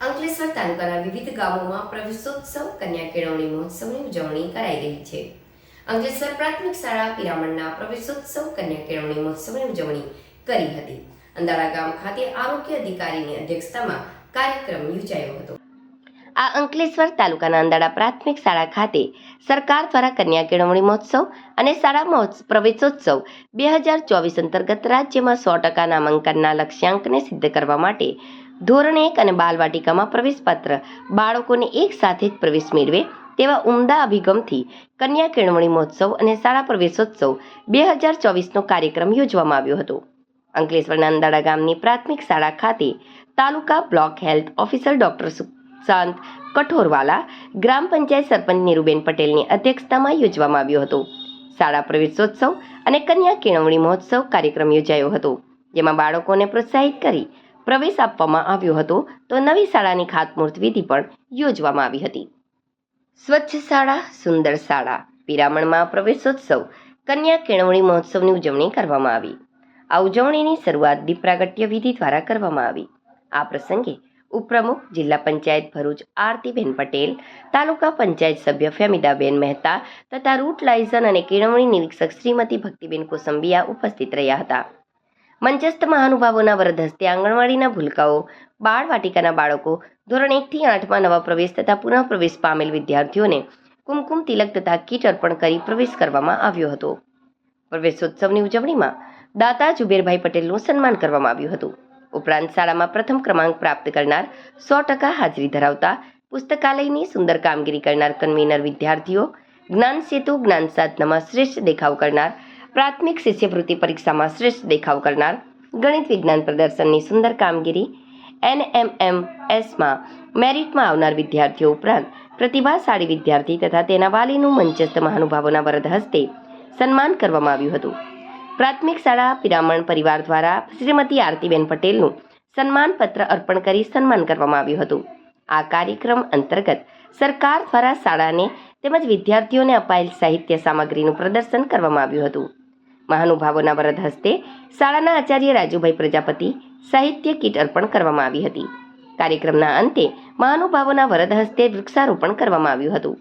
અંકલેશ્વર તાલુકાના વિવિધ ગામોમાં પ્રવેશોત્સવ કન્યા કેળવણી મહોત્સવની ઉજવણી કરાઈ રહી છે. અંકલેશ્વર પ્રાથમિક શાળા પિરામણના પ્રવેશોત્સવ કન્યા કેળવણી મહોત્સવની ઉજવણી કરી હતી. અંદાળા ગામ ખાતે આરોગ્ય અધિકારીની અધ્યક્ષતામાં કાર્યક્રમ યોજાયો હતો. આ અંકલેશ્વર તાલુકાના અંદાડા પ્રાથમિક શાળા ખાતે સરકાર દ્વારા કન્યા કેળવણી મહોત્સવ અને શાળા પ્રવેશોત્સવ બે હજાર ચોવીસ અંતર્ગત રાજ્યમાં સો ટકા નામાંકનના લક્ષ્યાંકને સિદ્ધ કરવા માટે ધોરણ એક અને બાલવાટિકામાં પ્રવેશપાત્ર બાળકોને એક સાથે જ પ્રવેશ મેળવે તેવા ઉમદા અભિગમથી કન્યા કેળવણી મહોત્સવ અને શાળા પ્રવેશોત્સવ બે હજાર ચોવીસનો કાર્યક્રમ યોજવામાં આવ્યો હતો. અંકલેશ્વરના અંદાડા ગામની પ્રાથમિક શાળા ખાતે taluka block health officer doctor Sushant Kathorwala, ગ્રામ પંચાયત સરપંચ નીરુબેન પટેલની અધ્યક્ષતામાં યોજવામાં આવ્યો હતો. શાળા પ્રવેશોત્સવ અને કન્યા કેળવણી મહોત્સવ કાર્યક્રમ યોજાયો હતો, જેમાં બાળકોને પ્રોત્સાહિત કરી પ્રવેશ આપવામાં આવ્યો હતો તો નવી શાળાની ખાતમુહૂર્ત વિધિ પણ યોજવામાં આવી હતી. સ્વચ્છ શાળા, સુંદર શાળા, પિરામણમાં પ્રવેશોત્સવ, કન્યા કેળવણી મહોત્સવની ઉજવણી કરવામાં આવી. આ ઉજવણીની શરૂઆત દીપરાગટ્ય વિધિ દ્વારા કરવામાં આવી. આ પ્રસંગે ઉપપ્રમુખ જિલ્લા પંચાયત ભરૂચ આરતીબેન પટેલ, તાલુકા પંચાયત સભ્ય ફેમિદાબેન મહેતા તથા રૂટ લાયઝન અને કેળવણી નિરીક્ષક શ્રીમતી ભક્તિબેન કોસંબિયા ઉપસ્થિત રહ્યા હતા. મંચસ્થ મહાનુભાવોના વરદ હસ્તે આંગણવાડીના ભૂલકાઓ, બાળ વાટિકાના બાળકો, ધોરણ એકથી આઠમાં નવા પ્રવેશ તથા પુનઃ પ્રવેશ પામેલ વિદ્યાર્થીઓને કુમકુમ તિલક તથા કીટ અર્પણ કરી પ્રવેશ કરવામાં આવ્યો હતો. પ્રવેશોત્સવની ઉજવણીમાં દાતા જુબેરભાઈ પટેલનું સન્માન કરવામાં આવ્યું હતું. ઉપરાંત શાળામાં પ્રથમ ક્રમાંક પ્રાપ્ત કરનાર સો ટકા હાજરી ધરાવતા પુસ્તકાલયની સુંદર કામગીરી કરનાર કન્વીનર વિદ્યાર્થીઓ, જ્ઞાન સેતુ, જ્ઞાન સાધનામાં શ્રેષ્ઠ દેખાવ કરનાર પ્રાથમિક શિષ્યવૃત્તિ પરીક્ષામાં શ્રેષ્ઠ દેખાવ કરનાર ગણિત વિજ્ઞાન પ્રદર્શનની સુંદર કામગીરી એનએમએમએસમાં મેરિટમાં આવનાર વિદ્યાર્થીઓ ઉપરાંત પ્રતિભાશાળી વિદ્યાર્થી તથા તેના વાલીનું મંચસ્થ મહાનુભાવોના વરદ હસ્તે સન્માન કરવામાં આવ્યું હતું. પ્રાથમિક શાળા પિરામણ પરિવાર દ્વારા શ્રીમતી આરતીબેન પટેલનું સન્માનપત્ર અર્પણ કરી સન્માન કરવામાં આવ્યું હતું. આ કાર્યક્રમ અંતર્ગત સરકાર દ્વારા શાળાને તેમજ વિદ્યાર્થીઓને અપાયેલ સાહિત્ય સામગ્રીનું પ્રદર્શન કરવામાં આવ્યું હતું. મહાનુભાવોના વરદ હસ્તે શાળાના આચાર્ય રાજુભાઈ પ્રજાપતિ સાહિત્ય કીટ અર્પણ કરવામાં આવી હતી. કાર્યક્રમના અંતે મહાનુભાવોના વરદ હસ્તે વૃક્ષારોપણ કરવામાં આવ્યું હતું.